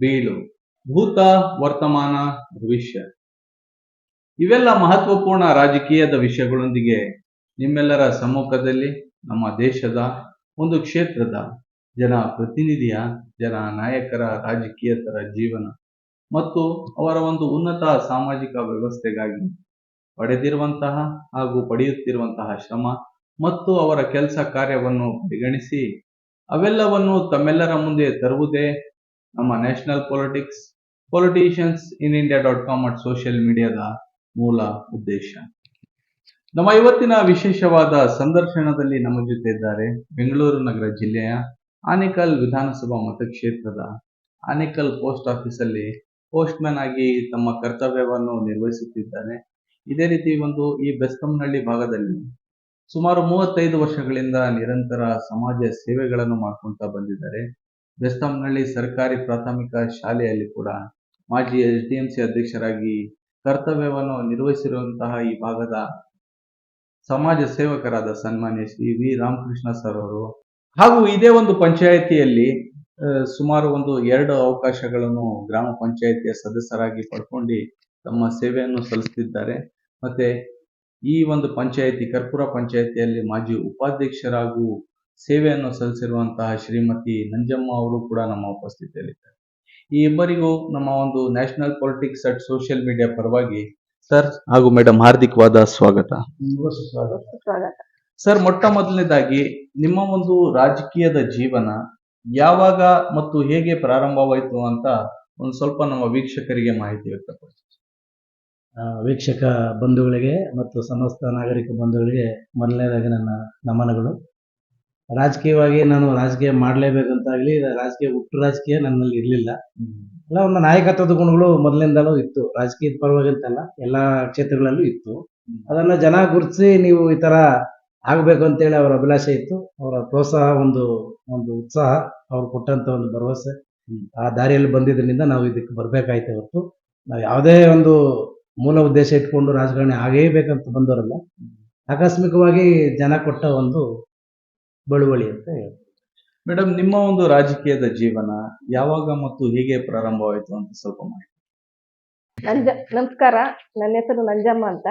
ಬೀಳು. ಭೂತ ವರ್ತಮಾನ ಭವಿಷ್ಯ. ಇವೆಲ್ಲ ಮಹತ್ವಪೂರ್ಣ ರಾಜಕೀಯದ ವಿಷಯಗಳೊಂದಿಗೆ ನಿಮ್ಮೆಲ್ಲರ ಸಮ್ಮುಖದಲ್ಲಿ ನಮ್ಮ ದೇಶದ ಒಂದು ಕ್ಷೇತ್ರದ ಜನ ಪ್ರತಿನಿಧಿಯ, ಜನ ನಾಯಕರ ರಾಜಕೀಯತರ ಜೀವನ ಮತ್ತು ಅವರ ಒಂದು ಉನ್ನತ ಸಾಮಾಜಿಕ ವ್ಯವಸ್ಥೆಗಾಗಿ ಪಡೆದಿರುವಂತಹ ಹಾಗೂ ಪಡೆಯುತ್ತಿರುವಂತಹ ಶ್ರಮ ಮತ್ತು ಅವರ ಕೆಲಸ ಕಾರ್ಯವನ್ನು ಪರಿಗಣಿಸಿ ಅವೆಲ್ಲವನ್ನು ತಮ್ಮೆಲ್ಲರ ಮುಂದೆ ತರುವುದೇ ನಮ್ಮ national politics politicians in India dot com at social ಮೀಡಿಯಾದ ಮೂಲ ಉದ್ದೇಶ. ನಮ್ಮ ಇವತ್ತಿನ ವಿಶೇಷವಾದ ಸಂದರ್ಶನದಲ್ಲಿ ನಮ್ಮ ಜೊತೆ ಇದ್ದಾರೆ ಬೆಂಗಳೂರು ನಗರ ಜಿಲ್ಲೆಯ ಆನೇಕಲ್ ವಿಧಾನಸಭಾ ಮತಕ್ಷೇತ್ರದ ಆನೇಕಲ್ ಪೋಸ್ಟ್ ಆಫೀಸಲ್ಲಿ ಪೋಸ್ಟ್ ಮ್ಯಾನ್ ಆಗಿ ತಮ್ಮ ಕರ್ತವ್ಯವನ್ನು ನಿರ್ವಹಿಸುತ್ತಿದ್ದಾರೆ ಇದೇ ರೀತಿ ಒಂದು ಈ ಬೆಸ್ತಂನಹಳ್ಳಿ ಭಾಗದಲ್ಲಿ ಸುಮಾರು ಮೂವತ್ತೈದು ವರ್ಷಗಳಿಂದ ನಿರಂತರ ಸಮಾಜ ಸೇವೆಗಳನ್ನು ಮಾಡ್ಕೊಂತ ಬಂದಿದ್ದಾರೆ. ಬೆಸ್ತಂನಹಳ್ಳಿ ಸರ್ಕಾರಿ ಪ್ರಾಥಮಿಕ ಶಾಲೆಯಲ್ಲಿ ಕೂಡ ಮಾಜಿ ಎಸ್ ಡಿ ಎಂ ಸಿ ಅಧ್ಯಕ್ಷರಾಗಿ ಕರ್ತವ್ಯವನ್ನು ನಿರ್ವಹಿಸಿರುವಂತಹ ಈ ಭಾಗದ ಸಮಾಜ ಸೇವಕರಾದ ಸನ್ಮಾನ್ಯ ಶ್ರೀ ವಿ. ರಾಮಕೃಷ್ಣ ಸರ್ ಅವರು. ಹಾಗೂ ಇದೇ ಒಂದು ಪಂಚಾಯತಿಯಲ್ಲಿ ಸುಮಾರು ಒಂದು ಎರಡು ಅವಕಾಶಗಳನ್ನು ಗ್ರಾಮ ಪಂಚಾಯಿತಿಯ ಸದಸ್ಯರಾಗಿ ಪಡ್ಕೊಂಡು ತಮ್ಮ ಸೇವೆಯನ್ನು ಸಲ್ಲಿಸುತ್ತಿದ್ದಾರೆ ಮತ್ತೆ ಈ ಒಂದು ಪಂಚಾಯಿತಿ, ಕರ್ಪೂರ ಪಂಚಾಯತಿಯಲ್ಲಿ ಮಾಜಿ ಉಪಾಧ್ಯಕ್ಷರಾಗೂ ಸೇವೆಯನ್ನು ಸಲ್ಲಿಸಿರುವಂತಹ ಶ್ರೀಮತಿ ನಂಜಮ್ಮ ಅವರು ಕೂಡ ನಮ್ಮ ಉಪಸ್ಥಿತಿಯಲ್ಲಿದ್ದಾರೆ. ಈ ಇಬ್ಬರಿಗೂ ನಮ್ಮ ಒಂದು national politics at social media ಪರವಾಗಿ ಸರ್ ಹಾಗೂ ಮೇಡಮ್ ಹಾರ್ದಿಕವಾದ ಸ್ವಾಗತ. ಸ್ವಾಗತ ಸರ್ ಮೊಟ್ಟ ಮೊದಲನೇದಾಗಿ ನಿಮ್ಮ ಒಂದು ರಾಜಕೀಯದ ಜೀವನ ಯಾವಾಗ ಮತ್ತು ಹೇಗೆ ಪ್ರಾರಂಭವಾಯಿತು ಅಂತ ಒಂದು ಸ್ವಲ್ಪ ನಮ್ಮ ವೀಕ್ಷಕರಿಗೆ ಮಾಹಿತಿ ವ್ಯಕ್ತಪಡಿಸಿ. ಆ, ವೀಕ್ಷಕ ಬಂಧುಗಳಿಗೆ ಮತ್ತು ಸಮಸ್ತ ನಾಗರಿಕ ಬಂಧುಗಳಿಗೆ ಮೊದಲನೇದಾಗಿ ನನ್ನ ನಮನಗಳು. ರಾಜಕೀಯವಾಗಿ ನಾನು ರಾಜಕೀಯ ಮಾಡಲೇಬೇಕಂತಾಗಲಿ ರಾಜಕೀಯ ಹುಟ್ಟು ರಾಜಕೀಯ ನನ್ನಲ್ಲಿ ಇರಲಿಲ್ಲ. ಎಲ್ಲ ಒಂದು ನಾಯಕತ್ವದ ಗುಣಗಳು ಮೊದಲಿಂದಲೂ ಇತ್ತು. ರಾಜಕೀಯದ ಪರವಾಗಿ ಅಂತಲ್ಲ ಎಲ್ಲ ಕ್ಷೇತ್ರಗಳಲ್ಲೂ ಇತ್ತು. ಅದನ್ನು ಜನ ಗುರುತಿಸಿ ನೀವು ಈ ಥರ ಆಗಬೇಕು ಅಂತೇಳಿ ಅವರ ಅಭಿಲಾಷೆ ಇತ್ತು. ಅವರ ಪ್ರೋತ್ಸಾಹ ಒಂದು ಒಂದು ಉತ್ಸಾಹ ಅವ್ರು ಕೊಟ್ಟಂಥ ಒಂದು ಭರವಸೆ ಆ ದಾರಿಯಲ್ಲಿ ಬಂದಿದ್ದರಿಂದ ನಾವು ಇದಕ್ಕೆ ಬರಬೇಕಾಯ್ತು ಹೊರತು. ನಾವು ಯಾವುದೇ ಒಂದು ಮೂಲ ಉದ್ದೇಶ ಇಟ್ಕೊಂಡು ರಾಜಕಾರಣಿ ಆಗೇಬೇಕಂತ ಬಂದವರಲ್ಲ. ಆಕಸ್ಮಿಕವಾಗಿ ಜನ ಕೊಟ್ಟ ಒಂದು ಬಳುವಳಿ ಅಂತ ಹೇಳಿ ಮೇಡಮ್ ನಿಮ್ಮ ಒಂದು ರಾಜಕೀಯದ ಜೀವನ ಯಾವಾಗ ಮತ್ತು ಹೇಗೆ ಪ್ರಾರಂಭವಾಯಿತು ಅಂತ ಸ್ವಲ್ಪ ಮಾಹಿತಿ. ನಂಜ ನಮಸ್ಕಾರ. ನನ್ನ ಹೆಸರು ನಂಜಮ್ಮ ಅಂತ.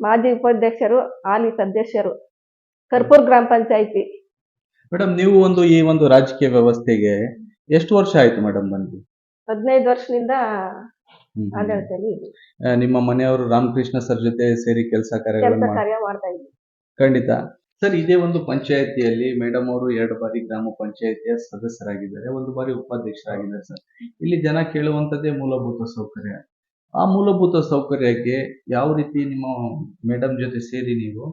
ಮಾಜಿ ಉಪಾಧ್ಯಕ್ಷರು ಹಾಲಿ ಸದಸ್ಯರು ಕರ್ಪೂರ್ ಗ್ರಾಮ ಪಂಚಾಯಿತಿ. ಮೇಡಮ್ ನೀವು ಒಂದು ಈ ಒಂದು ರಾಜಕೀಯ ವ್ಯವಸ್ಥೆಗೆ ಎಷ್ಟು ವರ್ಷ ಆಯ್ತು ಮೇಡಮ್ ಬಂದು? ಹದಿನೈದು ವರ್ಷದಿಂದ ಆಡಳಿತದಲ್ಲಿ ಇದ್ದೀವಿ. ನಿಮ್ಮ ಮನೆಯವರು ರಾಮಕೃಷ್ಣ ಸರ್ ಜೊತೆ ಸೇರಿ ಕೆಲಸ ಕಾರ್ಯಗಳನ್ನು ಕೆಲಸ ಕಾರ್ಯ ಮಾಡ್ತಾ ಇದ್ದೀವಿ ಖಂಡಿತ. ಸರ್, ಇದೇ ಒಂದು ಪಂಚಾಯತಿಯಲ್ಲಿ ಮೇಡಮ್ ಅವರು ಎರಡು ಬಾರಿ ಗ್ರಾಮ ಪಂಚಾಯತಿಯ ಸದಸ್ಯರಾಗಿದ್ದಾರೆ, ಒಂದು ಬಾರಿ ಉಪಾಧ್ಯಕ್ಷರಾಗಿದ್ದಾರೆ ಸರ್. ಇಲ್ಲಿ ಜನ ಕೇಳುವಂತದ್ದೇ ಮೂಲಭೂತ ಸೌಕರ್ಯ. ಆ ಮೂಲಭೂತ ಸೌಕರ್ಯಕ್ಕೆ ಯಾವ ರೀತಿ ನಿಮ್ಮ ಮೇಡಮ್ ಜೊತೆ ಸೇರಿ ನೀವು,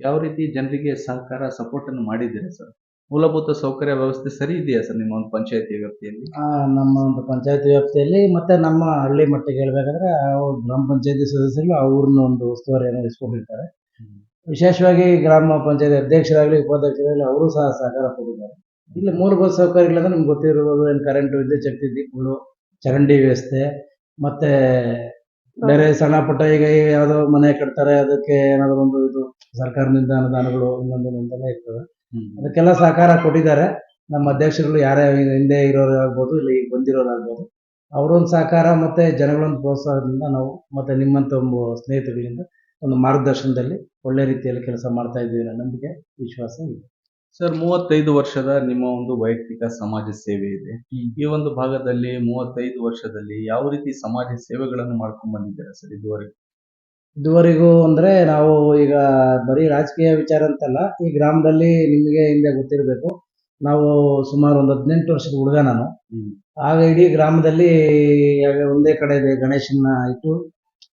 ಯಾವ ರೀತಿ ಜನರಿಗೆ ಸಹಕಾರ ಸಪೋರ್ಟ್ ಅನ್ನು ಮಾಡಿದ್ದೀರಾ ಸರ್? ಮೂಲಭೂತ ಸೌಕರ್ಯ ವ್ಯವಸ್ಥೆ ಸರಿ ಇದೆಯಾ ಸರ್ ನಿಮ್ಮ ಒಂದು ಪಂಚಾಯತಿ ವ್ಯಾಪ್ತಿಯಲ್ಲಿ? ನಮ್ಮ ಒಂದು ಪಂಚಾಯತಿ ವ್ಯಾಪ್ತಿಯಲ್ಲಿ ಮತ್ತೆ ನಮ್ಮ ಹಳ್ಳಿ ಮಟ್ಟಿಗೆ ಹೇಳ್ಬೇಕಾದ್ರೆ ಗ್ರಾಮ ಪಂಚಾಯತಿ ಸದಸ್ಯರು ಆ ಊರಿನ ಒಂದು ಉಸ್ತುವಾರಿಯನ್ನು ವಹಿಸ್ಕೊಂಡಿರ್ತಾರೆ ವಿಶೇಷವಾಗಿ ಗ್ರಾಮ ಪಂಚಾಯತ್ ಅಧ್ಯಕ್ಷರಾಗಲಿ ಉಪಾಧ್ಯಕ್ಷರಾಗಲಿ ಅವರು ಸಹ ಸಹಕಾರ ಕೊಟ್ಟಿದ್ದಾರೆ. ಇಲ್ಲಿ ಮೂಲಭೂತ ಸೌಕರ್ಯಗಳಂದ್ರೆ ನಿಮ್ಗೆ ಗೊತ್ತಿರ್ಬೋದು ಏನು ಕರೆಂಟು ವಿದ್ಯುತ್ ಶಕ್ತಿ ದೀಪಗಳು ಚರಂಡಿ ವ್ಯವಸ್ಥೆ ಮತ್ತೆ ಬೇರೆ ಸಣ್ಣ ಪುಟ್ಟ ಈಗ ಯಾವುದೋ ಮನೆ ಕಟ್ತಾರೆ ಅದಕ್ಕೆ ಏನಾದ್ರು ಒಂದು ಇದು ಸರ್ಕಾರದಿಂದ ಅನುದಾನಗಳು ಇನ್ನೊಂದು ಅಂತಾನೆ ಇರ್ತದೆ. ಅದಕ್ಕೆಲ್ಲ ಸಹಕಾರ ಕೊಟ್ಟಿದ್ದಾರೆ. ನಮ್ಮ ಅಧ್ಯಕ್ಷರುಗಳು ಯಾರೇ ಹಿಂದೆ ಇರೋರು ಆಗ್ಬೋದು ಇಲ್ಲಿ ಈಗ ಬಂದಿರೋರು ಆಗ್ಬೋದು ಅವರೊಂದು ಸಹಕಾರ ಮತ್ತೆ ಜನಗಳೊಂದು ಪ್ರೋತ್ಸಾಹದಿಂದ ನಾವು ಮತ್ತೆ ನಿಮ್ಮಂತ ಒಂದು ಸ್ನೇಹಿತರುಗಳಿಂದ ಒಂದು ಮಾರ್ಗದರ್ಶನದಲ್ಲಿ ಒಳ್ಳೆ ರೀತಿಯಲ್ಲಿ ಕೆಲಸ ಮಾಡ್ತಾ ಇದ್ದೀವಿ ಅನ್ನೋ ನಂಬಿಕೆ ವಿಶ್ವಾಸ ಇದೆ. ಸರ್ ಮೂವತ್ತೈದು ವರ್ಷದ ನಿಮ್ಮ ಒಂದು ವೈಯಕ್ತಿಕ ಸಮಾಜ ಸೇವೆ ಇದೆ. ಈ ಒಂದು ಭಾಗದಲ್ಲಿ ಮೂವತ್ತೈದು ವರ್ಷದಲ್ಲಿ ಯಾವ ರೀತಿ ಸಮಾಜ ಸೇವೆಗಳನ್ನು ಮಾಡ್ಕೊಂಡ್ ಬಂದಿದ್ದೀರಾ ಸರ್ ಇದುವರೆಗೆ? ಇದುವರೆಗೂ ಅಂದ್ರೆ ನಾವು ಈಗ ಬರೀ ರಾಜಕೀಯ ವಿಚಾರ ಅಂತಲ್ಲ ಈ ಗ್ರಾಮದಲ್ಲಿ ನಿಮಗೆ ಹಿಂದೆ ಗೊತ್ತಿರಬೇಕು ನಾವು ಸುಮಾರು ಒಂದು ಹದಿನೆಂಟು ವರ್ಷದ ಹುಡುಗ ನಾನು. ಆಗ ಇಡೀ ಗ್ರಾಮದಲ್ಲಿ ಒಂದೇ ಕಡೆ ಇದೆ ಗಣೇಶನ ಇಟ್ಟು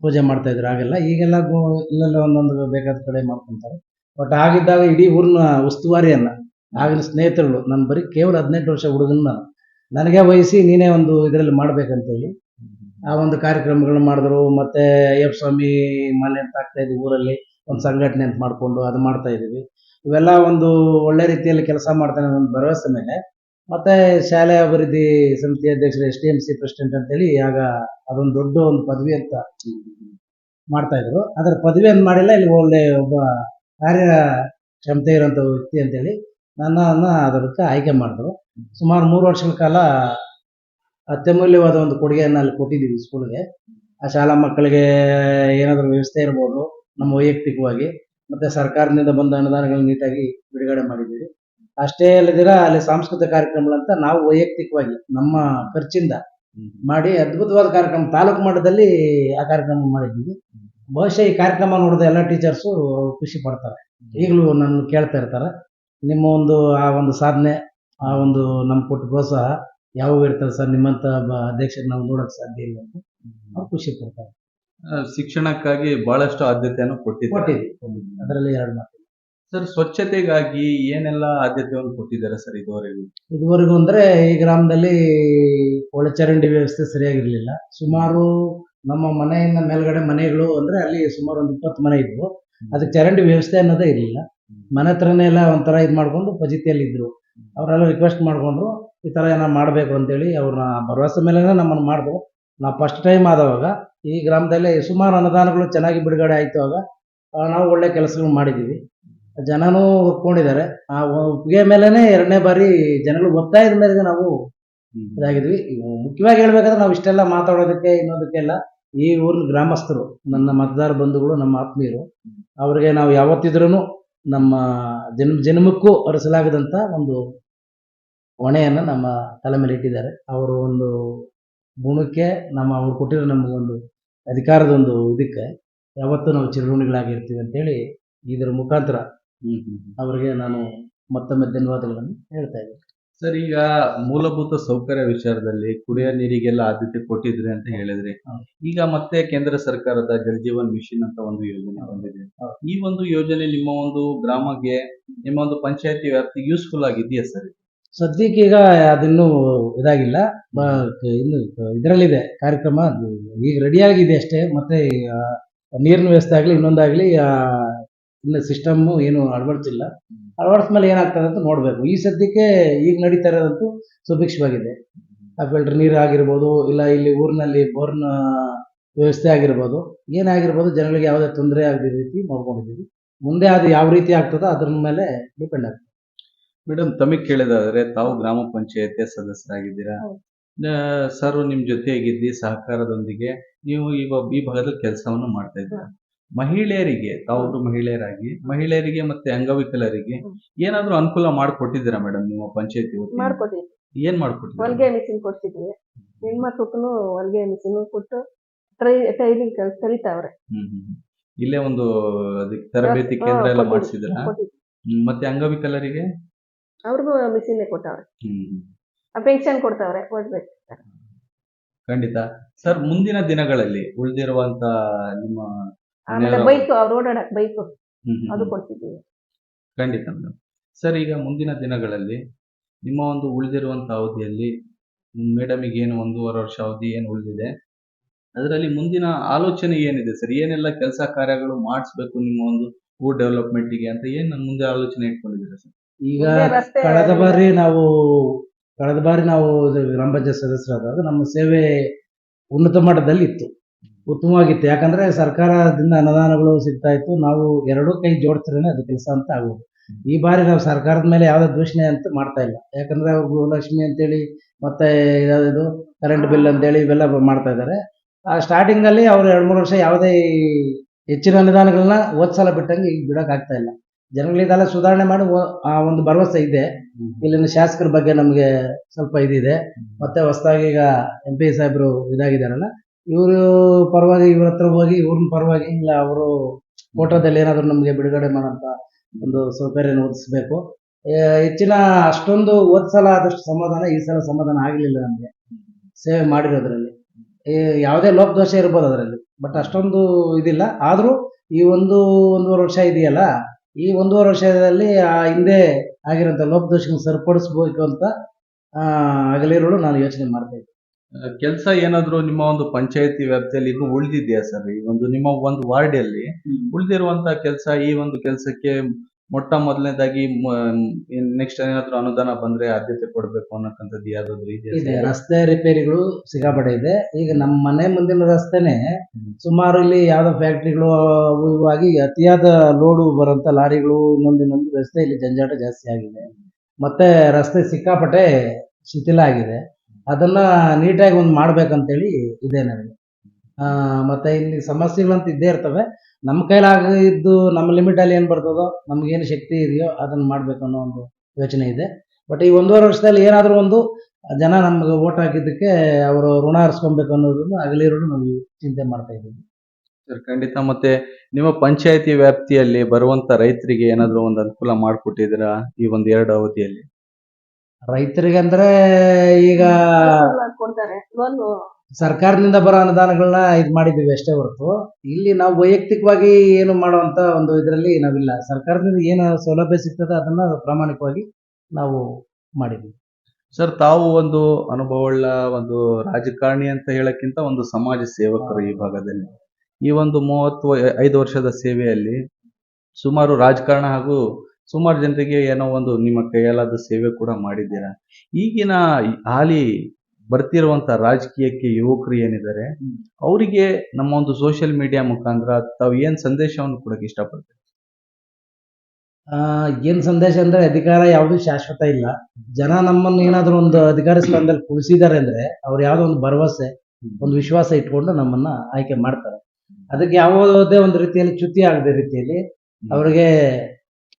ಪೂಜೆ ಮಾಡ್ತಾ ಇದ್ರು ಆಗೆಲ್ಲ ಈಗೆಲ್ಲ ಗೋ- ಇಲ್ಲೆಲ್ಲ ಒಂದೊಂದು ಬೇಕಾದ ಕಡೆ ಮಾಡ್ಕೊಂತಾರೆ. ಬಟ್ ಆಗಿದ್ದಾಗ ಇಡೀ ಊರಿನ ಉಸ್ತುವಾರಿಯನ್ನ ಆಗಿನ ಸ್ನೇಹಿತರುಗಳು. ನಾನು ಬರೀ ಕೇವಲ ಹದಿನೆಂಟು ವರ್ಷ ಹುಡುಗನ ನಾನು. ನನಗೆ ವಹಿಸಿ ನೀನೇ ಒಂದು ಇದರಲ್ಲಿ ಮಾಡ್ಬೇಕಂತೇಳಿ. ಆ ಒಂದು ಕಾರ್ಯಕ್ರಮಗಳನ್ನ ಮಾಡಿದ್ರು. ಮತ್ತೆ ಅಯ್ಯಪ್ಪ ಸ್ವಾಮಿ ಮಾಲೆ ಅಂತ ಆಗ್ತಾ ಇದ್ವಿ ಊರಲ್ಲಿ. ಒಂದು ಸಂಘಟನೆ ಅಂತ ಮಾಡಿಕೊಂಡು ಅದು ಮಾಡ್ತಾ ಇದೀವಿ ಇವೆಲ್ಲ ಒಂದು ಒಳ್ಳೆ ರೀತಿಯಲ್ಲಿ ಕೆಲಸ ಮಾಡ್ತಾನೆ ಒಂದು ಭರವಸೆ ಮೇಲೆ ಮತ್ತೆ ಶಾಲೆ ಅಭಿವೃದ್ಧಿ ಸಮಿತಿ ಅಧ್ಯಕ್ಷರು S D M C president ಅಂತೇಳಿ ಆಗ ಅದೊಂದು ದೊಡ್ಡ ಒಂದು ಪದವಿ ಅಂತ ಮಾಡ್ತಾ ಇದ್ರು. ಅದರ ಪದವಿ ಅಂತ ಮಾಡಿಲ್ಲ, ಇಲ್ಲಿ ಒಳ್ಳೆ ಒಬ್ಬ ಕಾರ್ಯ ಕ್ಷಮತೆ ಇರುವಂತ ವ್ಯಕ್ತಿ ಅಂತೇಳಿ ನನ್ನನ್ನ ಅದಕ್ಕೆ ಆಯ್ಕೆ ಮಾಡಿದ್ರು. ಸುಮಾರು ಮೂರು ವರ್ಷಗಳ ಕಾಲ ಅತ್ಯಮೂಲ್ಯವಾದ ಒಂದು ಕೊಡುಗೆಯನ್ನು ಅಲ್ಲಿ ಕೊಟ್ಟಿದ್ದೀವಿ ಸ್ಕೂಲ್ಗೆ. ಆ ಶಾಲಾ ಮಕ್ಕಳಿಗೆ ಏನಾದರೂ ವ್ಯವಸ್ಥೆ ಇರ್ಬೋದು, ನಮ್ಮ ವೈಯಕ್ತಿಕವಾಗಿ, ಮತ್ತೆ ಸರ್ಕಾರದಿಂದ ಬಂದ ಅನುದಾನಗಳನ್ನ ನೀಟಾಗಿ ಬಿಡುಗಡೆ ಮಾಡಿದ್ದೀವಿ. ಅಷ್ಟೇ ಅಲ್ಲದಿರ ಅಲ್ಲಿ ಸಾಂಸ್ಕೃತಿಕ ಕಾರ್ಯಕ್ರಮಗಳಂತ ನಾವು ವೈಯಕ್ತಿಕವಾಗಿ ನಮ್ಮ ಖರ್ಚಿಂದ ಮಾಡಿ ಅದ್ಭುತವಾದ ಕಾರ್ಯಕ್ರಮ ತಾಲೂಕು ಮಟ್ಟದಲ್ಲಿ ಆ ಕಾರ್ಯಕ್ರಮ ಮಾಡಿದ್ದೀವಿ. ಬಹುಶಃ ಈ ಕಾರ್ಯಕ್ರಮ ನೋಡಿದ ಎಲ್ಲ ಟೀಚರ್ಸು ಖುಷಿ ಪಡ್ತಾರೆ. ಈಗಲೂ ನನ್ನ ಕೇಳ್ತಾ ಇರ್ತಾರೆ. ನಿಮ್ಮ ಒಂದು ಆ ಒಂದು ಸಾಧನೆ ಆ ಒಂದು ನಮ್ಗೆ ಕೊಟ್ಟು ಪ್ರೋತ್ಸಾಹ ಯಾವಾಗ ಇರ್ತದೆ ಸರ್? ನಿಮ್ಮಂತ ಅಧ್ಯಕ್ಷರು ನಾವು ನೋಡಕ್ ಸಾಧ್ಯ ಇಲ್ಲ ಅಂತ ಅವ್ರು ಖುಷಿ ಪಡ್ತಾರೆ. ಶಿಕ್ಷಣಕ್ಕಾಗಿ ಬಹಳಷ್ಟು ಆದ್ಯತೆಯನ್ನು ಕೊಟ್ಟಿದ್ದೀವಿ. ಕೊಟ್ಟಿದ್ವಿ ಅದರಲ್ಲಿ ಎರಡು ಮಾತು. ಸರ್ ಸ್ವಚ್ಛತೆಗಾಗಿ ಏನೆಲ್ಲ ಆದ್ಯತೆಯನ್ನು ಕೊಟ್ಟಿದ್ದಾರೆ ಸರ್ ಇದುವರೆಗೂ? ಇದುವರೆಗೂ ಅಂದ್ರೆ ಈ ಗ್ರಾಮದಲ್ಲಿ ಒಳಚರಂಡಿ ವ್ಯವಸ್ಥೆ ಸರಿಯಾಗಿರಲಿಲ್ಲ. ಸುಮಾರು ನಮ್ಮ ಮನೆಯಿಂದ ಮೇಲ್ಗಡೆ ಮನೆಗಳು ಅಂದ್ರೆ ಅಲ್ಲಿ ಸುಮಾರು ಒಂದು ಇಪ್ಪತ್ತು ಮನೆ ಇದ್ವು. ಅದಕ್ಕೆ ಚರಂಡಿ ವ್ಯವಸ್ಥೆ ಅನ್ನೋದೇ ಇರಲಿಲ್ಲ. ಮನೆ ಹತ್ರನೇ ಎಲ್ಲ ಒಂಥರ ಇದು ಮಾಡ್ಕೊಂಡು ಪಜಿತಿಯಲ್ಲಿ ಇದ್ರು. ಅವರೆಲ್ಲ ರಿಕ್ವೆಸ್ಟ್ ಮಾಡ್ಕೊಂಡ್ರು ಈ ತರ ಏನೋ ಮಾಡಬೇಕು ಅಂತೇಳಿ ಅವ್ರನ್ನ ಭರವಸೆ ಮೇಲೆ ನಮ್ಮನ್ನು ಮಾಡಿದ್ರು ನಾವು ಫಸ್ಟ್ ಟೈಮ್ ಆದವಾಗ ಈ ಗ್ರಾಮದಲ್ಲಿ ಸುಮಾರು ಅನುದಾನಗಳು ಚೆನ್ನಾಗಿ ಬಿಡುಗಡೆ ಆಯಿತು ಆಗ ನಾವು ಒಳ್ಳೆ ಕೆಲಸಗಳು ಮಾಡಿದ್ದೀವಿ. ಜನನೂ ಒಪ್ಕೊಂಡಿದ್ದಾರೆ. ಆ ಒಪ್ಪಿಗೆ ಮೇಲೆನೆ ಎರಡನೇ ಬಾರಿ ಜನಗಳು ಒತ್ತಾಯದ ಮೇಲೆ ನಾವು ಇದಾಗಿದ್ವಿ. ಮುಖ್ಯವಾಗಿ ಹೇಳ್ಬೇಕಂದ್ರೆ ನಾವು ಇಷ್ಟೆಲ್ಲ ಮಾತಾಡೋದಕ್ಕೆ ಇನ್ನೋದಕ್ಕೆಲ್ಲ ಈ ಊರಿನ ಗ್ರಾಮಸ್ಥರು ನನ್ನ ಮತದಾರ ಬಂಧುಗಳು ನಮ್ಮ ಆತ್ಮೀಯರು ಅವರಿಗೆ ನಾವು ಯಾವತ್ತಿದ್ರೂ ನಮ್ಮ ಜನ್ಮ ಜನ್ಮಕ್ಕೂ ಅರಸಲಾಗದಂತ ಒಂದು ಹೊಣೆಯನ್ನು ನಮ್ಮ ತಲೆ ಮೇಲೆ ಇಟ್ಟಿದ್ದಾರೆ. ಅವರು ಒಂದು ಗುಣಕ್ಕೆ ನಮ್ಮ ಅವ್ರು ಕೊಟ್ಟಿರೋ ನಮಗೊಂದು ಅಧಿಕಾರದ ಒಂದು ಇದಕ್ಕೆ ಯಾವತ್ತೂ ನಾವು ಚಿರಋಣಿಗಳಾಗಿರ್ತೀವಿ ಅಂತೇಳಿ ಇದರ ಮುಖಾಂತರ ಅವರಿಗೆ ನಾನು ಮತ್ತೊಮ್ಮೆ ಧನ್ಯವಾದಗಳನ್ನು ಹೇಳ್ತಾ ಇದ್ದೀನಿ. ಸರ್ ಈಗ ಮೂಲಭೂತ ಸೌಕರ್ಯ ವಿಚಾರದಲ್ಲಿ ಕುಡಿಯೋ ನೀರಿಗೆಲ್ಲ ಆದ್ಯತೆ ಕೊಟ್ಟಿದ್ರಿ ಅಂತ ಹೇಳಿದ್ರಿ. ಈಗ ಮತ್ತೆ ಕೇಂದ್ರ ಸರ್ಕಾರದ ಜಲ್ ಜೀವನ್ ಮಿಷನ್ ಅಂತ ಒಂದು ಯೋಜನೆ ಬಂದಿದೆ. ಈ ಒಂದು ಯೋಜನೆ ನಿಮ್ಮ ಒಂದು ಗ್ರಾಮಕ್ಕೆ ನಿಮ್ಮ ಒಂದು ಪಂಚಾಯತಿ ವ್ಯಾಪ್ತಿ ಯೂಸ್ಫುಲ್ ಆಗಿದೆಯಾ ಸರ್? ಸದ್ಯಕ್ಕೆ ಈಗ ಅದಿನ್ನೂ ಇದಾಗಿಲ್ಲ. ಇನ್ನು ಇದರಲ್ಲಿದೆ ಕಾರ್ಯಕ್ರಮ. ಈಗ ರೆಡಿ ಆಗಿದೆ ಅಷ್ಟೇ. ಮತ್ತೆ ನೀರಿನ ವ್ಯವಸ್ಥೆ ಆಗಲಿ ಇನ್ನೊಂದಾಗಲಿ ಇನ್ನು ಸಿಸ್ಟಮ್ ಏನು ಅಳವಡಿಸಿಲ್ಲ. ಅಳವಡಿಸ್ಮೇಲೆ ಏನಾಗ್ತದೆ ಅಂತ ನೋಡಬೇಕು. ಈ ಸದ್ಯಕ್ಕೆ ಈಗ ನಡೀತಾ ಇರೋದಂತೂ ಸುಭಿಕ್ಷವಾಗಿದೆ. ಆ ಫಿಲ್ಟರ್ ನೀರು ಆಗಿರ್ಬೋದು ಇಲ್ಲ ಇಲ್ಲಿ ಊರಿನಲ್ಲಿ ಬೋರ್ನ ವ್ಯವಸ್ಥೆ ಆಗಿರ್ಬೋದು ಏನಾಗಿರ್ಬೋದು ಜನಗಳಿಗೆ ಯಾವುದೇ ತೊಂದರೆ ಆಗದ ರೀತಿ ನೋಡ್ಕೊಂಡಿದ್ದೀವಿ. ಮುಂದೆ ಅದು ಯಾವ ರೀತಿ ಆಗ್ತದೋ ಅದ್ರ ಮೇಲೆ ಡಿಪೆಂಡ್ ಆಗ್ತದೆ. ಮೇಡಮ್ ತಮಗೆ ಕೇಳೋದಾದ್ರೆ ತಾವು ಗ್ರಾಮ ಪಂಚಾಯತಿಯ ಸದಸ್ಯರಾಗಿದ್ದೀರಾ. ಸರ್ ನಿಮ್ ಜೊತೆಗಿದ್ದಿ ಸಹಕಾರದೊಂದಿಗೆ ನೀವು ಈಗ ಈ ಭಾಗದಲ್ಲಿ ಕೆಲಸವನ್ನು ಮಾಡ್ತಾ ಇದ್ದೀರಾ? ಮಹಿಳೆಯರಿಗೆ ತಾವು ಮಹಿಳೆಯರಾಗಿ ಮಹಿಳೆಯರಿಗೆ ಮತ್ತೆ ಅಂಗವಿಕಲರಿಗೆ ಏನಾದ್ರು ಅನುಕೂಲ ಮಾಡಿಕೊಟ್ಟಿದ್ದೀರಾ ಮೇಡಮ್ ನಿಮ್ಮ ಪಂಚಾಯತಿ? ಮಾಡ್ಕೊಟ್ಟಿದ್ವಿ. ಏನ್ ಮಾಡ್ಕೊಟ್ಟಿದ್ದೀರಾ? ಹೊಲಿಗೆ ಮಿಷಿನ್ ಕೊಡ್ಸಿದ್ವಿ. ಹೆಣ್ಮಕ್ಳು ಹೊಲಿಗೆ ಮಿಷಿನ್ ಕೊಟ್ಟು ಟ್ರೈ ಟೈಲಿಂಗ್ ಕಲಿತಾವ್ರೆ. ಹ್ಮ್ ಹ್ಮ್ ಹ್ಮ್. ಇಲ್ಲೇ ಒಂದು ಅದಕ್ಕೆ ತರಬೇತಿ ಕೇಂದ್ರ ಎಲ್ಲ ಮಾಡಿಸಿದ್ರ ಮತ್ತೆ ಅಂಗವಿಕಲರಿಗೆ? ಅವ್ರಿಗೂ ಮಿಷಿನ್ ಕೊಟ್ಟವ್ರೆ. ಹ್ಮ್ ಪೆನ್ಷನ್ ಕೊಡ್ತಾವ್ರೆ ಕೊಡ್ಬೇಕು ಖಂಡಿತ. ಸರ್ ಮುಂದಿನ ದಿನಗಳಲ್ಲಿ ಉಳಿದಿರುವಂತ ನಿಮ್ಮ ಆಮೇಲೆ ಬೈಕ್ ಅವ್ರು ಓಡಾಡಕ್ ಬೈಕ್ ಅದು ಕೊಡ್ತಿದ್ದೀವಿ. ಖಂಡಿತ ಮೇಡಮ್ ಸರ್ ಈಗ ಮುಂದಿನ ದಿನಗಳಲ್ಲಿ ನಿಮ್ಮ ಒಂದು ಉಳಿದಿರುವಂತ ಅವಧಿಯಲ್ಲಿ ಮೇಡಮಿಗೆ ಏನು ಒಂದೂವರೆ ವರ್ಷ ಅವಧಿ ಏನು ಉಳಿದಿದೆ? ಅದರಲ್ಲಿ ಮುಂದಿನ ಆಲೋಚನೆ ಏನಿದೆ ಸರ್ ಏನೆಲ್ಲ ಕೆಲಸ ಕಾರ್ಯಗಳು ಮಾಡಿಸ್ಬೇಕು ನಿಮ್ಮ ಒಂದು ಊರ್ ಡೆವಲಪ್ಮೆಂಟಿಗೆ ಅಂತ ಏನು ಮುಂದೆ ಆಲೋಚನೆ ಇಟ್ಕೊಂಡಿದ್ದೀರಾ ಸರ್ ಈಗ ರಸ್ತೆ ಕಳೆದ ಬಾರಿ ನಾವು ಕಳೆದ ಬಾರಿ ನಾವು ಇದು ಗ್ರಾಮ ಪಂಚಾಯತ್ ಸದಸ್ಯರಾದಾಗ ನಮ್ಮ ಸೇವೆ ಉನ್ನತ ಮಟ್ಟದಲ್ಲಿ ಇತ್ತು. ಉತ್ತಮವಾಗಿತ್ತು. ಯಾಕಂದ್ರೆ ಸರ್ಕಾರದಿಂದ ಅನುದಾನಗಳು ಸಿಗ್ತಾ ಇತ್ತು. ನಾವು ಎರಡೂ ಕೈ ಜೋಡಿಸಿದ್ರೆ ಅದು ಕೆಲಸ ಅಂತ ಆಗೋದು. ಈ ಬಾರಿ ನಾವು ಸರ್ಕಾರದ ಮೇಲೆ ಯಾವುದೇ ದೂಷಣೆ ಅಂತ ಮಾಡ್ತಾ ಇಲ್ಲ. ಯಾಕಂದ್ರೆ ಅವ್ರು ಗೃಹಲಕ್ಷ್ಮಿ ಅಂತೇಳಿ ಮತ್ತೆ ಇದು ಕರೆಂಟ್ ಬಿಲ್ ಅಂತೇಳಿ ಇವೆಲ್ಲ ಮಾಡ್ತಾ ಇದ್ದಾರೆ. ಆ ಸ್ಟಾರ್ಟಿಂಗ್ ಅಲ್ಲಿ ಅವ್ರು ಎರಡು ಮೂರು ವರ್ಷ ಯಾವುದೇ ಹೆಚ್ಚಿನ ಅನುದಾನಗಳನ್ನ ಓದ್ಸಲ ಸಲ ಬಿಟ್ಟಂಗೆ ಈಗ ಬಿಡೋಕ್ಕಾಗ್ತಾ ಆಗ್ತಾ ಇಲ್ಲ. ಜನಗಳಿದೆಲ್ಲ ಸುಧಾರಣೆ ಮಾಡಿ ಆ ಒಂದು ಭರವಸೆ ಇದೆ. ಇಲ್ಲಿನ ಶಾಸಕರ ಬಗ್ಗೆ ನಮಗೆ ಸ್ವಲ್ಪ ಇದಿದೆ. ಮತ್ತೆ ಹೊಸದಾಗಿ ಈಗ ಎಂ ಪಿ ಸಾಹೇಬರು ಇದಾಗಿದ್ದಾರಲ್ಲ ಇವರು ಪರವಾಗಿ, ಇವ್ರ ಹತ್ರ ಹೋಗಿ ಇವ್ರನ್ನ ಪರವಾಗಿ ಇಲ್ಲ, ಅವರು ಫೋಟೋದಲ್ಲಿ ಏನಾದರೂ ನಮಗೆ ಬಿಡುಗಡೆ ಮಾಡೋಂಥ ಒಂದು ಸೌಕರ್ಯನ ಒದಗಿಸ್ಬೇಕು. ಹೆಚ್ಚಿನ ಅಷ್ಟೊಂದು ಹೋದ ಸಲ ಆದಷ್ಟು ಸಮಾಧಾನ, ಈ ಸಲ ಸಮಾಧಾನ ಆಗಲಿಲ್ಲ ನಮಗೆ. ಸೇವೆ ಮಾಡಿರೋದ್ರಲ್ಲಿ. ಯಾವುದೇ ಲೋಪದೋಷ ಇರ್ಬೋದು ಅದರಲ್ಲಿ. ಬಟ್ ಅಷ್ಟೊಂದು ಇದಿಲ್ಲ. ಆದರೂ ಈ ಒಂದು ಒಂದೂವರೆ ವರ್ಷ ಇದೆಯಲ್ಲ, ಈ ಒಂದೂವರೆ ವರ್ಷದಲ್ಲಿ ಆ ಹಿಂದೆ ಆಗಿರೋಂಥ ಲೋಪದೋಷಗಳನ್ನ ಸರಿಪಡಿಸ್ಬೇಕು ಅಂತ ಹಗಲಿರುಳು ನಾನು ಯೋಚನೆ ಮಾಡ್ತಾ ಇದ್ದೆ ಕೆಲಸ ಏನಾದ್ರು ನಿಮ್ಮ ಒಂದು ಪಂಚಾಯತಿ ವ್ಯಾಪ್ತಿಯಲ್ಲಿ ಇನ್ನು ಉಳಿದಿದೆಯಾ ಸರ್? ಈ ಒಂದು ನಿಮ್ಮ ಒಂದು ವಾರ್ಡ್ ಅಲ್ಲಿ ಉಳಿದಿರುವಂತ ಕೆಲಸ ಈ ಒಂದು ಕೆಲಸಕ್ಕೆ ಮೊಟ್ಟ ಮೊದಲನೇದಾಗಿ ನೆಕ್ಸ್ಟ್ ಏನಾದ್ರು ಅನುದಾನ ಬಂದ್ರೆ ಆದ್ಯತೆ ಕೊಡ್ಬೇಕು ಅನ್ನಕ್ಕಂಥದ್ದು ಯಾವ್ದಾದ್ರು ಇದೆ? ರಸ್ತೆ ರಿಪೇರಿಗಳು ಸಿಕ್ಕಾಪಟ್ಟೆ ಇದೆ. ಈಗ ನಮ್ಮ ಮನೆ ಮುಂದಿನ ರಸ್ತೆನೆ ಸುಮಾರು ಇಲ್ಲಿ ಯಾವ್ದೋ ಫ್ಯಾಕ್ಟ್ರಿಗಳು ಆಗಿ ಅತಿಯಾದ ಲೋಡು ಬರುವಂತ ಲಾರಿಗಳು ಇನ್ನೊಂದಿನೊಂದು ಇನ್ನೊಂದು ರಸ್ತೆ ಇಲ್ಲಿ ಜಂಜಾಟ ಜಾಸ್ತಿ ಆಗಿದೆ. ಮತ್ತೆ ರಸ್ತೆ ಸಿಕ್ಕಾಪಟ್ಟೆ ಶಿಥಿಲ ಆಗಿದೆ. ಅದನ್ನ ನೀಟಾಗಿ ಒಂದು ಮಾಡ್ಬೇಕಂತೇಳಿ ಇದೆ ನನಗೆ. ಆ, ಮತ್ತೆ ಇಲ್ಲಿ ಸಮಸ್ಯೆಗಳಂತ ಇದ್ದೇ ಇರ್ತವೆ. ನಮ್ಮ ಕೈಲಾಗಿದ್ದು ನಮ್ಮ ಲಿಮಿಟ್ ಅಲ್ಲಿ ಏನ್ ಬರ್ತದೋ ನಮಗೇನು ಶಕ್ತಿ ಇದೆಯೋ ಅದನ್ನ ಮಾಡ್ಬೇಕು ಅನ್ನೋ ಒಂದು ಯೋಚನೆ ಇದೆ. ಬಟ್ ಈ ಒಂದೂವರೆ ವರ್ಷದಲ್ಲಿ ಏನಾದರೂ ಒಂದು ಜನ ನಮ್ಗೆ ಓಟ್ ಹಾಕಿದ್ದಕ್ಕೆ ಅವರು ಋಣ ಹರಿಸ್ಕೊಬೇಕು ಅನ್ನೋದನ್ನು ಅಗಲಿರೋದು ನಾವು ಚಿಂತೆ ಮಾಡ್ತಾ ಇದ್ದೀವಿ. ಸರ್ ಖಂಡಿತ. ಮತ್ತೆ ನಿಮ್ಮ ಪಂಚಾಯತಿ ವ್ಯಾಪ್ತಿಯಲ್ಲಿ ಬರುವಂತ ರೈತರಿಗೆ ಏನಾದ್ರು ಒಂದು ಅನುಕೂಲ ಮಾಡಿಕೊಟ್ಟಿದ್ದೀರಾ ಈ ಒಂದು ಎರಡು ಅವಧಿಯಲ್ಲಿ? ರೈತರಿಗೆ ಅಂದ್ರೆ ಈಗ ಕೊಡ್ತಾರೆ. ಲೋನ್. ಸರ್ಕಾರದಿಂದ ಬರೋ ಅನುದಾನಗಳನ್ನ ಇದು ಮಾಡಿದ್ದೀವಿ ಅಷ್ಟೇ ಹೊರತು. ಇಲ್ಲಿ ನಾವು ವೈಯಕ್ತಿಕವಾಗಿ ಏನು ಮಾಡುವಂತ ಒಂದು ಇದರಲ್ಲಿ ನಾವಿಲ್ಲ. ಸರ್ಕಾರದಿಂದ ಏನು ಸೌಲಭ್ಯ ಸಿಗ್ತದೆ ಅದನ್ನ ಪ್ರಾಮಾಣಿಕವಾಗಿ ನಾವು ಮಾಡಿದ್ವಿ ಸರ್ ತಾವು ಒಂದು ಅನುಭವವುಳ್ಳ ಒಂದು ರಾಜಕಾರಣಿ ಅಂತ ಹೇಳಕ್ಕಿಂತ ಒಂದು ಸಮಾಜ ಸೇವಕರು ಈ ಭಾಗದಲ್ಲಿ. ಈ ಒಂದು ಮೂವತ್ತು ಐದು ವರ್ಷದ ಸೇವೆಯಲ್ಲಿ ಸುಮಾರು ರಾಜಕಾರಣ ಹಾಗೂ ಸುಮಾರು ಜನರಿಗೆ ಏನೋ ಒಂದು ನಿಮ್ಮ ಕೈಯಲ್ಲಾದ ಸೇವೆ ಕೂಡ ಮಾಡಿದ್ದೀರಾ. ಈಗಿನ ಹಾಲಿ ಬರ್ತಿರುವಂತ ರಾಜಕೀಯಕ್ಕೆ ಯುವಕರು ಏನಿದ್ದಾರೆ ಅವರಿಗೆ ನಮ್ಮ ಒಂದು ಸೋಷಿಯಲ್ ಮೀಡಿಯಾ ಮುಖಾಂತರ ತಾವು ಏನ್ ಸಂದೇಶವನ್ನು ಕೊಡಕ್ಕೆ ಇಷ್ಟಪಡ್ತೀವಿ ಆ, ಏನ್ ಸಂದೇಶ ಅಂದ್ರೆ ಅಧಿಕಾರ ಯಾವುದು ಶಾಶ್ವತ ಇಲ್ಲ. ಜನ ನಮ್ಮನ್ನು ಏನಾದರೂ ಒಂದು ಅಧಿಕಾರ ಸ್ಥಾನದಲ್ಲಿ ಕುಳಿಸಿದ್ದಾರೆ ಅಂದ್ರೆ ಅವ್ರು ಯಾವ್ದೋ ಒಂದು ಭರವಸೆ ಒಂದು ವಿಶ್ವಾಸ ಇಟ್ಕೊಂಡು ನಮ್ಮನ್ನ ಆಯ್ಕೆ ಮಾಡ್ತಾರೆ. ಅದಕ್ಕೆ ಯಾವುದೇ ಒಂದು ರೀತಿಯಲ್ಲಿ ಚ್ಯುತಿ ಆಗದ ರೀತಿಯಲ್ಲಿ ಅವ್ರಿಗೆ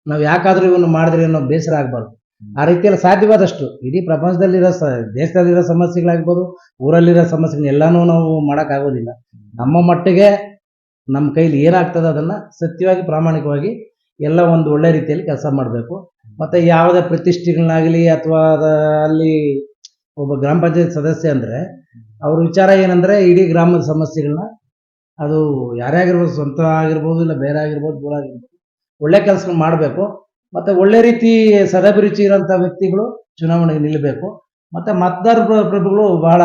ನಾವು ಯಾಕಾದ್ರೂ ಇವನ್ನ ಮಾಡಿದ್ರೆ ಅನ್ನೋ ಬೇಸರ ಆಗಬಾರ್ದು. ಆ ರೀತಿಯಲ್ಲಿ ಸಾಧ್ಯವಾದಷ್ಟು ಇಡೀ ಪ್ರಪಂಚದಲ್ಲಿರೋ ಸ, ದೇಶದಲ್ಲಿರೋ ಸಮಸ್ಯೆಗಳಾಗ್ಬೋದು, ಊರಲ್ಲಿರೋ ಸಮಸ್ಯೆಗಳನ್ನೆಲ್ಲಾನು ನಾವು ಮಾಡೋಕ್ಕಾಗೋದಿಲ್ಲ. ನಮ್ಮ ಮಟ್ಟಿಗೆ ನಮ್ಮ ಕೈಲಿ ಏನಾಗ್ತದೆ ಅದನ್ನು ಸತ್ಯವಾಗಿ, ಪ್ರಾಮಾಣಿಕವಾಗಿ ಎಲ್ಲ ಒಂದು ಒಳ್ಳೆ ರೀತಿಯಲ್ಲಿ ಕೆಲಸ ಮಾಡಬೇಕು. ಮತ್ತು ಯಾವುದೇ ಪ್ರತಿಷ್ಠೆಗಳನ್ನಾಗಲಿ ಅಥವಾ ಅಲ್ಲಿ ಒಬ್ಬ ಗ್ರಾಮ ಪಂಚಾಯತ್ ಸದಸ್ಯ ಅಂದರೆ, ಅವ್ರ ವಿಚಾರ ಏನಂದರೆ ಇಡೀ ಗ್ರಾಮದ ಸಮಸ್ಯೆಗಳನ್ನ ಅದು ಯಾರೇ ಆಗಿರ್ಬೋದು ಸ್ವಂತ ಆಗಿರ್ಬೋದು ಇಲ್ಲ ಬೇರೆ ಆಗಿರ್ಬೋದು ದೂರ ಆಗಿರ್ಬೋದು ಒಳ್ಳೆ ಕೆಲಸ ಮಾಡಬೇಕು. ಮತ್ತೆ ಒಳ್ಳೆ ರೀತಿ ಸದಭಿರುಚಿ ಇರೋಂಥ ವ್ಯಕ್ತಿಗಳು ಚುನಾವಣೆಗೆ ನಿಲ್ಲಬೇಕು ಮತ್ತೆ ಮತದಾರ ಪ್ರಭುಗಳು ಬಹಳ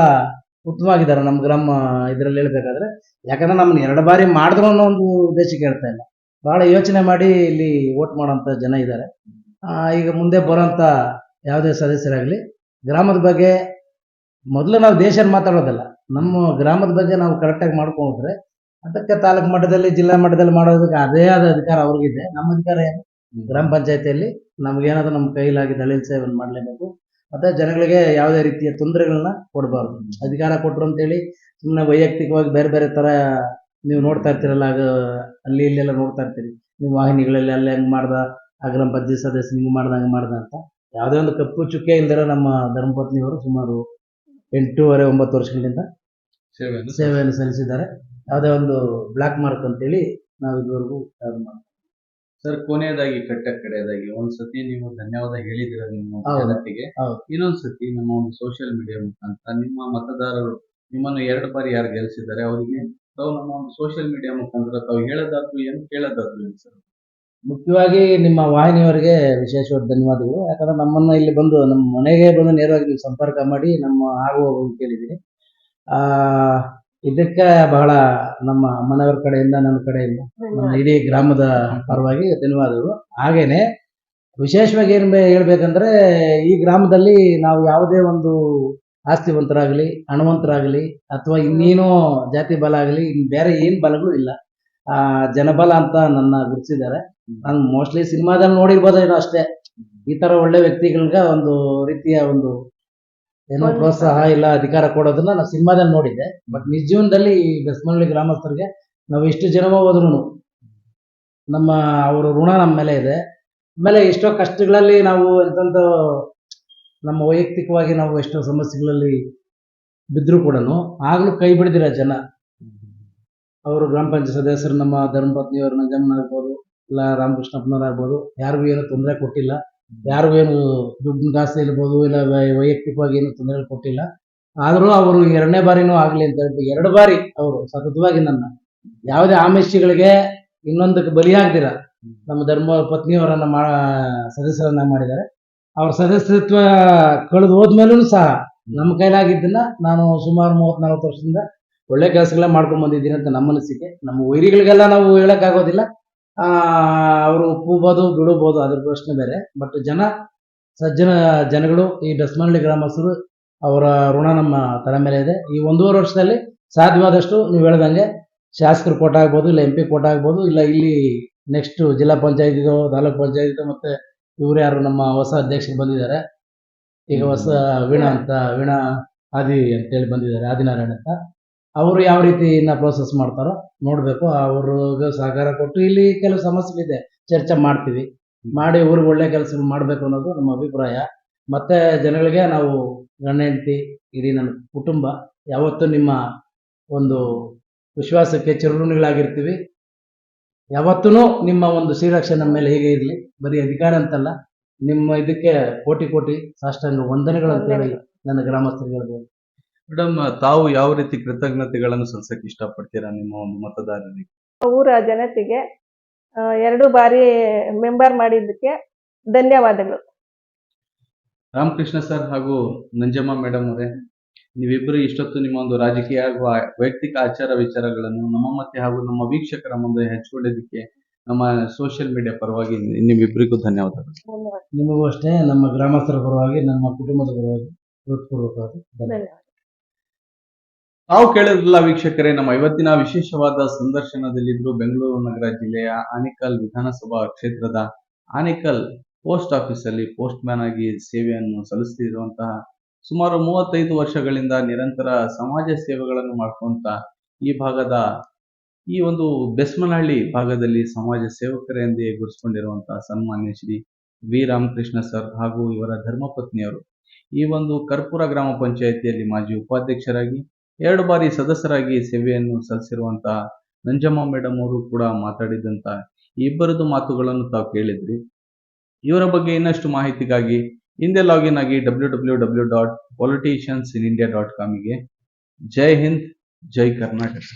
ಉತ್ತಮವಾಗಿದ್ದಾರೆ ನಮ್ಮ ಗ್ರಾಮ, ಇದರಲ್ಲಿ ಹೇಳ್ಬೇಕಾದ್ರೆ. ಯಾಕಂದ್ರೆ ನಮ್ಮನ್ನ ಎರಡು ಬಾರಿ ಮಾಡಿದ್ರು ಅನ್ನೋ ಒಂದು ಉದ್ದೇಶಕ್ಕೆ ಹೇಳ್ತಾ ಇಲ್ಲ. ಬಹಳ ಯೋಚನೆ ಮಾಡಿ ಇಲ್ಲಿ ವೋಟ್ ಮಾಡೋಂಥ ಜನ ಇದ್ದಾರೆ. ಈಗ ಮುಂದೆ ಬರೋಂಥ ಯಾವುದೇ ಸದಸ್ಯರಾಗಲಿ, ಗ್ರಾಮದ ಬಗ್ಗೆ ಮೊದಲು ನಾವು ದೇಶ ಮಾತಾಡೋದಲ್ಲ. ನಮ್ಮ ಗ್ರಾಮದ ಬಗ್ಗೆ ನಾವು ಕರೆಕ್ಟಾಗಿ ಮಾಡ್ಕೊಂಡ್ರೆ ಅದಕ್ಕೆ ತಾಲೂಕು ಮಟ್ಟದಲ್ಲಿ ಜಿಲ್ಲಾ ಮಟ್ಟದಲ್ಲಿ ಮಾಡೋದಕ್ಕೆ ಅದೇ ಆದ ಅಧಿಕಾರ ಅವ್ರಿಗಿದೆ. ನಮ್ಮ ಅಧಿಕಾರ ಏನು? ಗ್ರಾಮ ಪಂಚಾಯತಿಯಲ್ಲಿ ನಮ್ಗೇನಾದ್ರೂ ನಮ್ಮ ಕೈಲಾಗಿ ದಲಿತ ಸೇವೆಯನ್ನು ಮಾಡಲೇಬೇಕು. ಮತ್ತೆ ಜನಗಳಿಗೆ ಯಾವುದೇ ರೀತಿಯ ತೊಂದರೆಗಳನ್ನ ಕೊಡಬಾರ್ದು. ಅಧಿಕಾರ ಕೊಟ್ರು ಅಂತೇಳಿ ಸುಮ್ಮನೆ ವೈಯಕ್ತಿಕವಾಗಿ ಬೇರೆ ಬೇರೆ ತರ ನೀವು ನೋಡ್ತಾ ಇರ್ತೀರಲ್ಲ ಆಗ ಅಲ್ಲಿ ಇಲ್ಲೆಲ್ಲ ನೋಡ್ತಾ ಇರ್ತೀರಿ. ನೀವು ವಾಹಿನಿಗಳಲ್ಲಿ ಅಲ್ಲೇ ಹೆಂಗ್ ಮಾಡ್ದ ಆ ಗ್ರಾಮ ಪಂಚಾಯತ್ ಸದಸ್ಯ ಹಿಂಗ್ ಮಾಡ್ದ ಹಂಗ್ ಮಾಡ್ದ ಅಂತ. ಯಾವುದೇ ಒಂದು ಕಪ್ಪು ಚುಕ್ಕೆ ಇಲ್ದಿರ ನಮ್ಮ ಧರ್ಮಪತ್ನಿಯವರು ಸುಮಾರು ಎಂಟೂವರೆ ಒಂಬತ್ತು ವರ್ಷಗಳಿಂದ ಸೇವೆಯನ್ನು ಸೇವೆಯನ್ನು ಸಲ್ಲಿಸಿದ್ದಾರೆ. ಯಾವುದೇ ಒಂದು ಬ್ಲಾಕ್ ಮಾರ್ಕ್ ಅಂತೇಳಿ ನಾವು ಇದುವರೆಗೂ ಯಾವ್ದು ಮಾಡ್ತೀವಿ ಸರ್ ಕೊನೆಯದಾಗಿ ಕಟ್ಟ ಕಡೆಯದಾಗಿ ಒಂದ್ಸತಿ ನೀವು ಧನ್ಯವಾದ ಹೇಳಿದಿರ ನಿಮ್ಮ ಹೌದು. ಜನತೆಗೆ ಹೌದು. ಸತಿ ನಮ್ಮ ಒಂದು ಸೋಷಿಯಲ್ ಮೀಡಿಯಾ ಮುಖಾಂತರ ನಿಮ್ಮ ಮತದಾರರು ನಿಮ್ಮನ್ನು ಎರಡು ಬಾರಿ ಯಾರು ಗೆಲ್ಲಿಸಿದ್ದಾರೆ ಅವರಿಗೆ ತಾವು ನಮ್ಮ ಒಂದು ಸೋಷಿಯಲ್ ಮೀಡಿಯಾ ಮುಖಾಂತರ ತಾವು ಹೇಳೋದಾದ್ರು ಏನು ಕೇಳೋದಾದ್ರು ಏನು ಸರ್ ಮುಖ್ಯವಾಗಿ ನಿಮ್ಮ ವಾಹಿನಿಯವರಿಗೆ ವಿಶೇಷವಾದ ಧನ್ಯವಾದಗಳು. ಯಾಕಂದ್ರೆ ನಮ್ಮನ್ನ ಇಲ್ಲಿ ಬಂದು ನಮ್ಮ ಮನೆಗೆ ಬಂದು ನೇರವಾಗಿ ನೀವು ಸಂಪರ್ಕ ಮಾಡಿ ನಮ್ಮ ಆಗುವ ಕೇಳಿದ್ದೀರಿ ಆ ಇದಕ್ಕೆ ಬಹಳ ನಮ್ಮ ಮನೆಯವರ ಕಡೆಯಿಂದ ನನ್ನ ಕಡೆಯಿಂದ ನಮ್ಮ ಇಡೀ ಗ್ರಾಮದ ಪರವಾಗಿ ಧನ್ಯವಾದಗಳು. ಹಾಗೇನೆ ವಿಶೇಷವಾಗಿ ಏನ್ ಹೇಳ್ಬೇಕಂದ್ರೆ ಈ ಗ್ರಾಮದಲ್ಲಿ ನಾವು ಯಾವುದೇ ಒಂದು ಆಸ್ತಿವಂತರಾಗಲಿ, ಹಣವಂತರಾಗಲಿ, ಅಥವಾ ಇನ್ನೇನೋ ಜಾತಿ ಬಲ ಆಗಲಿ, ಇನ್ ಬೇರೆ ಏನು ಬಲಗಳು ಇಲ್ಲ. ಆ ಜನಬಲ ಅಂತ ನನ್ನ ಗುರುತಿಸಿದ್ದಾರೆ. ನಾನು ಮೋಸ್ಟ್ಲಿ ಸಿನಿಮಾದಲ್ಲಿ ನೋಡಿರ್ಬೋದೇನೋ ಅಷ್ಟೇ. ಈ ತರ ಒಳ್ಳೆ ವ್ಯಕ್ತಿಗಳಿಗೆ ಒಂದು ರೀತಿಯ ಒಂದು ಏನೋ ಪ್ರೋತ್ಸಾಹ ಇಲ್ಲ ಅಧಿಕಾರ ಕೊಡೋದನ್ನ ನಾನು ಸಿನಿಮಾದಲ್ಲಿ ನೋಡಿದ್ದೆ. ಬಟ್ ನಿಜ ಜೀವನದಲ್ಲಿ ಬೆಸ್ಮಳ್ಳಿ ಗ್ರಾಮಸ್ಥರಿಗೆ ನಾವು ಎಷ್ಟು ಜನ ಹೋದ್ರು ನಮ್ಮ ಅವರ ಋಣ ನಮ್ಮ ಮೇಲೆ ಇದೆ. ಆಮೇಲೆ ಎಷ್ಟೋ ಕಷ್ಟಗಳಲ್ಲಿ ನಾವು ಎಂತೆಂಥ ನಮ್ಮ ವೈಯಕ್ತಿಕವಾಗಿ ನಾವು ಎಷ್ಟೋ ಸಮಸ್ಯೆಗಳಲ್ಲಿ ಬಿದ್ದರೂ ಕೂಡ ಆಗಲೂ ಕೈ ಬಿಡದಿರ ಜನ. ಅವರು ಗ್ರಾಮ ಪಂಚಾಯತ್ ಸದಸ್ಯರು ನಮ್ಮ ಧರ್ಮಪತ್ನಿಯವರು ನಂಜಮ್ಮನಾಗ್ಬೋದು ಇಲ್ಲ ರಾಮಕೃಷ್ಣಪ್ಪನವರಾಗ್ಬೋದು ಯಾರಿಗೂ ಏನು ತೊಂದರೆ ಕೊಟ್ಟಿಲ್ಲ. ಯಾರಿಗೂ ಏನು ದುಡ್ಡಿನ ಕಾಸು ಇರ್ಬೋದು, ಇಲ್ಲ ವೈಯಕ್ತಿಕವಾಗಿ ಏನು ತೊಂದರೆ ಕೊಟ್ಟಿಲ್ಲ. ಆದರೂ ಅವರು ಎರಡನೇ ಬಾರಿನೂ ಆಗಲಿ ಅಂತ ಹೇಳ್ಬಿಟ್ಟು ಎರಡು ಬಾರಿ ಅವರು ಸತತವಾಗಿ ನನ್ನ ಯಾವುದೇ ಆಮಿಷಗಳಿಗೆ ಇನ್ನೊಂದಕ್ಕೆ ಬಲಿಯಾಗ್ದಿರ ನಮ್ಮ ಧರ್ಮ ಪತ್ನಿಯವರನ್ನ ಮಾ, ಸದಸ್ಯರನ್ನ ಮಾಡಿದ್ದಾರೆ. ಅವ್ರ ಸದಸ್ಯತ್ವ ಕಳೆದು ಹೋದ್ಮೇಲೂ ಸಹ ನಮ್ಮ ಕೈಲಾಗಿದ್ದನ್ನ ನಾನು ಸುಮಾರು ಮೂವತ್ತ್ ನಲ್ವತ್ತು ವರ್ಷದಿಂದ ಒಳ್ಳೆ ಕೆಲಸಗಳ ಮಾಡ್ಕೊಂಡ್ ಬಂದಿದ್ದೀನಿ ಅಂತ ನಮ್ಮ ಅನಿಸಿಕೆ. ನಮ್ಮ ವೈರಿಗಳಿಗೆಲ್ಲ ನಾವು ಹೇಳಕ್ಕಾಗೋದಿಲ್ಲ. ಅವರು ಒಪ್ಪಬಹುದು ಬಿಡಬಹುದು ಅದ್ರ ಪ್ರಶ್ನೆ ಬೇರೆ. ಬಟ್ ಜನ, ಸಜ್ಜನ, ಜನಗಳು, ಈ ಡಸ್ಮನಹಳ್ಳಿ ಗ್ರಾಮಸ್ಥರು, ಅವರ ಋಣ ನಮ್ಮ ತಲೆ ಮೇಲೆ ಇದೆ. ಈ ಒಂದೂವರೆ ವರ್ಷದಲ್ಲಿ ಸಾಧ್ಯವಾದಷ್ಟು ನೀವು ಹೇಳ್ದಂಗೆ ಶಾಸಕರು ಕೋಟ ಆಗ್ಬೋದು, ಇಲ್ಲ ಎಂ ಪಿ ಕೋಟ ಆಗ್ಬೋದು, ಇಲ್ಲ ಇಲ್ಲಿ ನೆಕ್ಸ್ಟ್ ಜಿಲ್ಲಾ ಪಂಚಾಯತಿದು ತಾಲೂಕ್ ಪಂಚಾಯತಿದು ಮತ್ತೆ ಇವ್ರು ಯಾರು ನಮ್ಮ ಹೊಸ ಅಧ್ಯಕ್ಷರು ಬಂದಿದ್ದಾರೆ. ಈಗ ಹೊಸ ವೀಣಾ ಅಂತ, ವೀಣಾ ಆದಿ ಅಂತೇಳಿ ಬಂದಿದ್ದಾರೆ, ಆದಿನಾರಾಯಣ ಅಂತ. ಅವರು ಯಾವ ರೀತಿ ಇನ್ನ ಪ್ರೋಸೆಸ್ ಮಾಡ್ತಾರೋ ನೋಡಬೇಕು. ಅವ್ರಿಗೆ ಸಹಕಾರ ಕೊಟ್ಟು ಇಲ್ಲಿ ಕೆಲವು ಸಮಸ್ಯೆಗಳಿದೆ. ಚರ್ಚೆ ಮಾಡ್ತೀವಿ. ಮಾಡಿ ಊರಿಗೆ ಒಳ್ಳೆ ಕೆಲಸ ಮಾಡಬೇಕು ಅನ್ನೋದು ನಮ್ಮ ಅಭಿಪ್ರಾಯ. ಮತ್ತೆ ಜನಗಳಿಗೆ ನಾವು ಗಂಡ ಹೆಂಡತಿ ಇಡೀ ನನ್ನ ಕುಟುಂಬ ಯಾವತ್ತೂ ನಿಮ್ಮ ಒಂದು ವಿಶ್ವಾಸಕ್ಕೆ ಚಿರುಣಿಗಳಾಗಿರ್ತೀವಿ ಯಾವತ್ತೂ ನಿಮ್ಮ ಒಂದು ಶ್ರೀರಕ್ಷೆ ನಮ್ಮ ಮೇಲೆ ಹೇಗೆ ಇರಲಿ ಬರೀ ಅಧಿಕಾರ ಅಂತಲ್ಲ ನಿಮ್ಮ ಇದಕ್ಕೆ ಕೋಟಿ ಕೋಟಿ ಸಾಷ್ಟಾಂಗ ವಂದನೆಗಳು ಅಂತ ಹೇಳಿ ನನ್ನ ಗ್ರಾಮಸ್ಥರಿಗೆ ಹೇಳ್ಬೋದು. ಮೇಡಮ್ ತಾವು ಯಾವ ರೀತಿ ಕೃತಜ್ಞತೆಗಳನ್ನು ಸಲ್ಲಿಸಕ್ಕೆ ಇಷ್ಟಪಡ್ತೀರಾ ನಿಮ್ಮ ಒಂದು ಮತದಾರರಿಗೆ? ಊರ ಜನತೆಗೆ ಎರಡು ಬಾರಿ ಮೆಂಬರ್ ಮಾಡಿದ್ದಕ್ಕೆ ಧನ್ಯವಾದಗಳು. ರಾಮಕೃಷ್ಣ ಸರ್ ಹಾಗೂ ನಂಜಮ್ಮ ಮೇಡಮ್ ಅವರೇ ನೀವಿಬ್ಬರು ಇಷ್ಟೊತ್ತು ನಿಮ್ಮ ಒಂದು ರಾಜಕೀಯ ಹಾಗೂ ವೈಯಕ್ತಿಕ ಆಚಾರ ವಿಚಾರಗಳನ್ನು ನಮ್ಮ ಮತ್ತೆ ಹಾಗೂ ನಮ್ಮ ವೀಕ್ಷಕರ ಮುಂದೆ ಹಂಚಿಕೊಂಡಿದ್ದಕ್ಕೆ ನಮ್ಮ ಸೋಷಿಯಲ್ ಮೀಡಿಯಾ ಪರವಾಗಿ ನಿಮ್ಮಿಬ್ಬರಿಗೂ ಧನ್ಯವಾದಗಳು. ಧನ್ಯವಾದ. ನಿಮಗೂ ಅಷ್ಟೇ ನಮ್ಮ ಗ್ರಾಮಸ್ಥರ ಪರವಾಗಿ ನಮ್ಮ ಕುಟುಂಬದ ಪರವಾಗಿ ಧನ್ಯವಾದ. ತಾವು ಕೇಳಿದ್ರಲ್ಲ ವೀಕ್ಷಕರೇ, ನಮ್ಮ ಇವತ್ತಿನ ವಿಶೇಷವಾದ ಸಂದರ್ಶನದಲ್ಲಿದ್ದು ಬೆಂಗಳೂರು ನಗರ ಜಿಲ್ಲೆಯ ಆನೇಕಲ್ ವಿಧಾನಸಭಾ ಕ್ಷೇತ್ರದ ಆನೇಕಲ್ ಪೋಸ್ಟ್ ಆಫೀಸ್ ಅಲ್ಲಿ ಪೋಸ್ಟ್ ಮ್ಯಾನ್ ಆಗಿ ಸೇವೆಯನ್ನು ಸಲ್ಲಿಸ್ತಿರುವಂತಹ ಸುಮಾರು ಮೂವತ್ತೈದು ವರ್ಷಗಳಿಂದ ನಿರಂತರ ಸಮಾಜ ಸೇವೆಗಳನ್ನು ಮಾಡ್ಕೊಂತ ಈ ಭಾಗದ, ಈ ಒಂದು ಬೆಸ್ಮನಹಳ್ಳಿ ಭಾಗದಲ್ಲಿ ಸಮಾಜ ಸೇವಕರೆಂದೇ ಗುರುಸ್ಕೊಂಡಿರುವಂತಹ ಸನ್ಮಾನ್ಯ ಶ್ರೀ ವಿ. ರಾಮಕೃಷ್ಣ ಸರ್ ಹಾಗೂ ಇವರ ಧರ್ಮಪತ್ನಿಯವರು. ಈ ಒಂದು ಕರ್ಪೂರ ಗ್ರಾಮ ಪಂಚಾಯಿತಿಯಲ್ಲಿ ಮಾಜಿ ಉಪಾಧ್ಯಕ್ಷರಾಗಿ ಎರಡು ಬಾರಿ ಸದಸ್ಯರಾಗಿ ಸೇವೆಯನ್ನು ಸಲ್ಲಿಸಿರುವಂತಹ ನಂಜಮ್ಮ ಮೇಡಮ್ ಅವರು ಕೂಡ ಮಾತಾಡಿದಂತ ಇಬ್ಬರದು ಮಾತುಗಳನ್ನು ತಾವು ಕೇಳಿದ್ರಿ. ಇವರ ಬಗ್ಗೆ ಇನ್ನಷ್ಟು ಮಾಹಿತಿಗಾಗಿ ಹಿಂದೆ ಲಾಗಿನ್ ಆಗಿ W W W dot politicians in India dot ಕಾಮಿಗೆ Jai Hind, Jai Karnataka.